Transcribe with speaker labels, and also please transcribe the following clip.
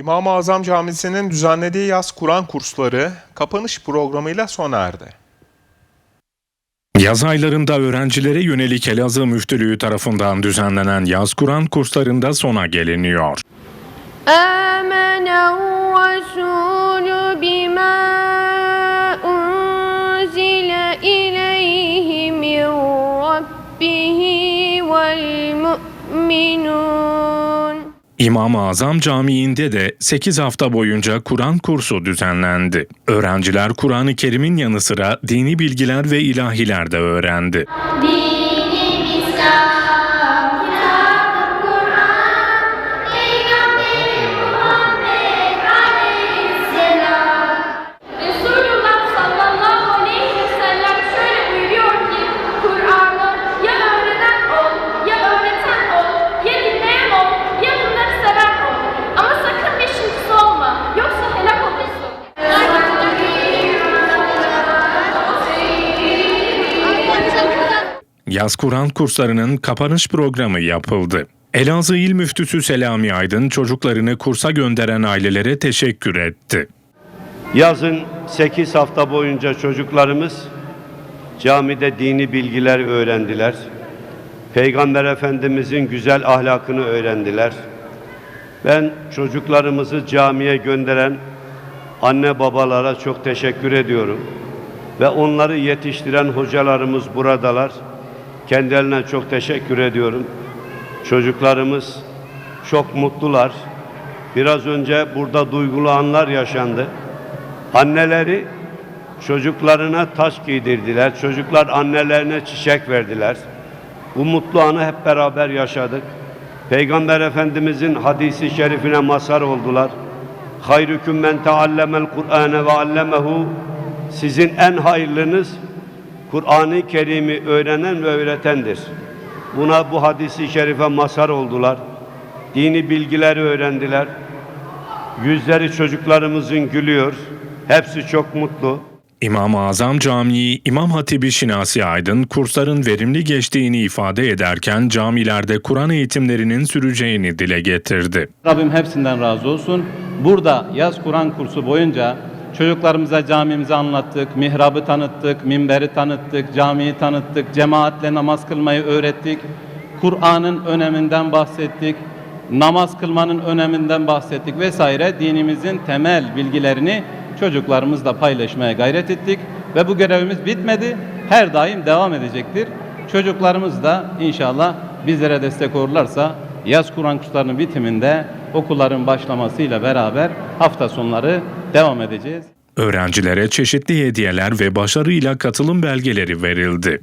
Speaker 1: İmam-ı Azam Camisi'nin düzenlediği yaz Kur'an kursları kapanış programıyla sona erdi.
Speaker 2: Yaz aylarında öğrencilere yönelik Elazığ Müftülüğü tarafından düzenlenen yaz Kur'an kurslarında sona geliniyor.
Speaker 3: آمن الرسول بما أنزل إليه من ربه والمؤمنون
Speaker 2: İmam-ı Azam Camii'nde de 8 hafta boyunca Kur'an kursu düzenlendi. Öğrenciler Kur'an-ı Kerim'in yanı sıra dini bilgiler ve ilahiler de öğrendi.
Speaker 4: Resulullah
Speaker 2: Yaz Kur'an kurslarının kapanış programı yapıldı. Elazığ İl Müftüsü Selami Aydın çocuklarını kursa gönderen ailelere teşekkür etti.
Speaker 5: Yazın 8 hafta boyunca çocuklarımız camide dini bilgiler öğrendiler. Peygamber Efendimizin güzel ahlakını öğrendiler. Ben çocuklarımızı camiye gönderen anne babalara çok teşekkür ediyorum. Ve onları yetiştiren hocalarımız buradalar. Kendilerine çok teşekkür ediyorum. Çocuklarımız çok mutlular. Biraz önce burada duygulu anlar yaşandı. Anneleri çocuklarına taş giydirdiler. Çocuklar annelerine çiçek verdiler. Bu mutlu anı hep beraber yaşadık. Peygamber Efendimizin hadisi şerifine mazhar oldular. Hayrüküm men teallemel Kur'ane ve allemehu Sizin en hayırlınız Kur'an-ı Kerim'i öğrenen ve öğretendir. Buna bu hadisi şerife mazhar oldular. Dini bilgileri öğrendiler. Yüzleri çocuklarımızın gülüyor. Hepsi çok mutlu.
Speaker 2: İmam-ı Azam Camii İmam Hatibi Şinasi Aydın kursların verimli geçtiğini ifade ederken camilerde Kur'an eğitimlerinin süreceğini dile getirdi.
Speaker 6: Rabbim hepsinden razı olsun. Burada yaz Kur'an kursu boyunca çocuklarımıza camimizi anlattık, mihrabı tanıttık, minberi tanıttık, camiyi tanıttık, cemaatle namaz kılmayı öğrettik. Kur'an'ın öneminden bahsettik, namaz kılmanın öneminden bahsettik vesaire dinimizin temel bilgilerini çocuklarımızla paylaşmaya gayret ettik ve bu görevimiz bitmedi. Her daim devam edecektir. Çocuklarımız da inşallah bizlere destek olurlarsa yaz Kur'an kurslarının bitiminde okulların başlamasıyla beraber hafta sonları devam edeceğiz.
Speaker 2: Öğrencilere çeşitli hediyeler ve başarıyla katılım belgeleri verildi.